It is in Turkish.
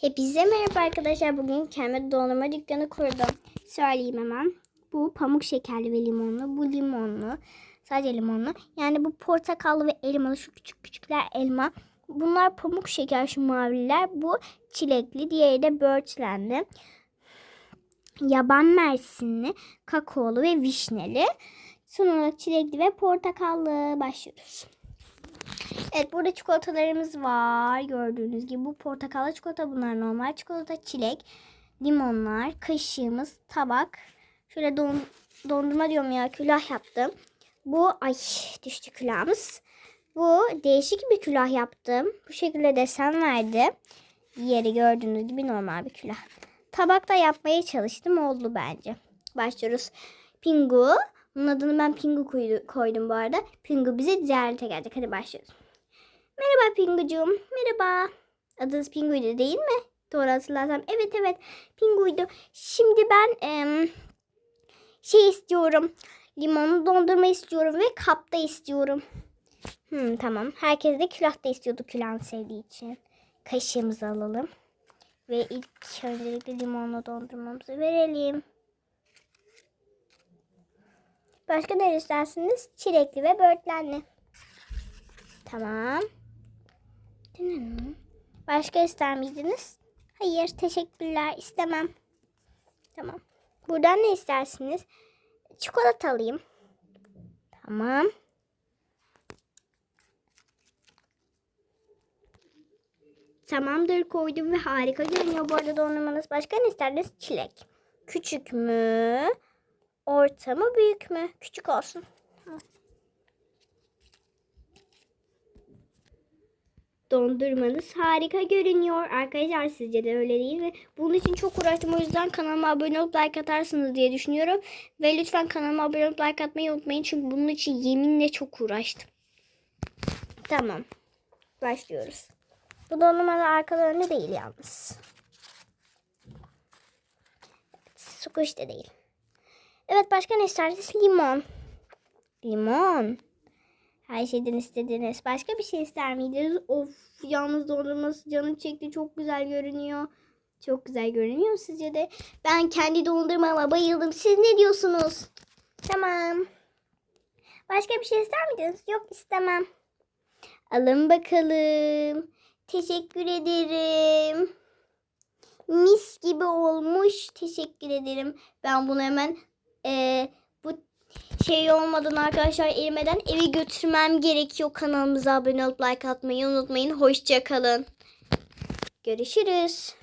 Hepinize merhaba arkadaşlar. Bugün kendime dondurma dükkanı kurdum. Söyleyeyim hemen. Bu pamuk şekerli ve limonlu. Bu limonlu. Sadece limonlu. Yani bu portakallı ve elmalı. Şu küçük küçükler elma. Bunlar pamuk şeker şu maviler. Bu çilekli. Diğeri de börtlenli. Yaban mersinli, kakaolu ve vişneli. Son olarak çilekli ve portakallı başlıyoruz. Evet burada çikolatalarımız var. Gördüğünüz gibi bu portakallı çikolata bunlar normal çikolata, çilek, limonlar, kaşığımız, tabak. Şöyle don, dondurma diyorum ya külah yaptım. Bu ay düştü külahımız. Bu değişik bir külah yaptım. Bu şekilde desen verdi. Yeri gördüğünüz gibi normal bir külah. Tabakta yapmaya çalıştım oldu bence. Başlıyoruz. Pingu. Bunun adını ben Pingu koydu- koydum bu arada. Pingu bize ziyarete gelecek. Hadi başlıyoruz. Merhaba Pingucuğum. Merhaba. Adınız Pingu'ydu değil mi? Doğru hatırlarsam. Evet evet. Pingu'ydu. Şimdi ben em, şey istiyorum. Limonlu dondurma istiyorum ve kapta istiyorum. Hmm, tamam. Herkes de külahta istiyordu külahını sevdiği için. Kaşığımızı alalım. Ve ilk öncelikle limonlu dondurmamızı verelim. Başka ne istersiniz? Çilekli ve böğürtlenli. Tamam. Başka ister miydiniz? Hayır, teşekkürler. istemem. Tamam. Buradan ne istersiniz? Çikolata alayım. Tamam. Tamamdır koydum ve harika görünüyor bu arada dondurmanız. Başka ne isterdiniz? Çilek. Küçük mü? Orta mı? Büyük mü? Küçük olsun. Dondurmanız harika görünüyor. Arkadaşlar sizce de öyle değil mi? Bunun için çok uğraştım. O yüzden kanalıma abone olup like atarsınız diye düşünüyorum. Ve lütfen kanalıma abone olup like atmayı unutmayın. Çünkü bunun için yeminle çok uğraştım. Tamam. Başlıyoruz. Bu dondurmalar arkalı önlü değil yalnız. Evet, squish de değil. Evet başka ne istersiniz? Limon. Limon. Her şeyden istediniz. Başka bir şey ister miydiniz? Of yalnız dondurması canım çekti. Çok güzel görünüyor. Çok güzel görünüyor sizce de. Ben kendi dondurmama bayıldım. Siz ne diyorsunuz? Tamam. Başka bir şey ister miydiniz? Yok istemem. Alın bakalım. Teşekkür ederim. Mis gibi olmuş. Teşekkür ederim. Ben bunu hemen eee, bu şey olmadan arkadaşlar erimeden eve götürmem gerekiyor. Kanalımıza abone olup like atmayı unutmayın. Hoşça kalın. Görüşürüz.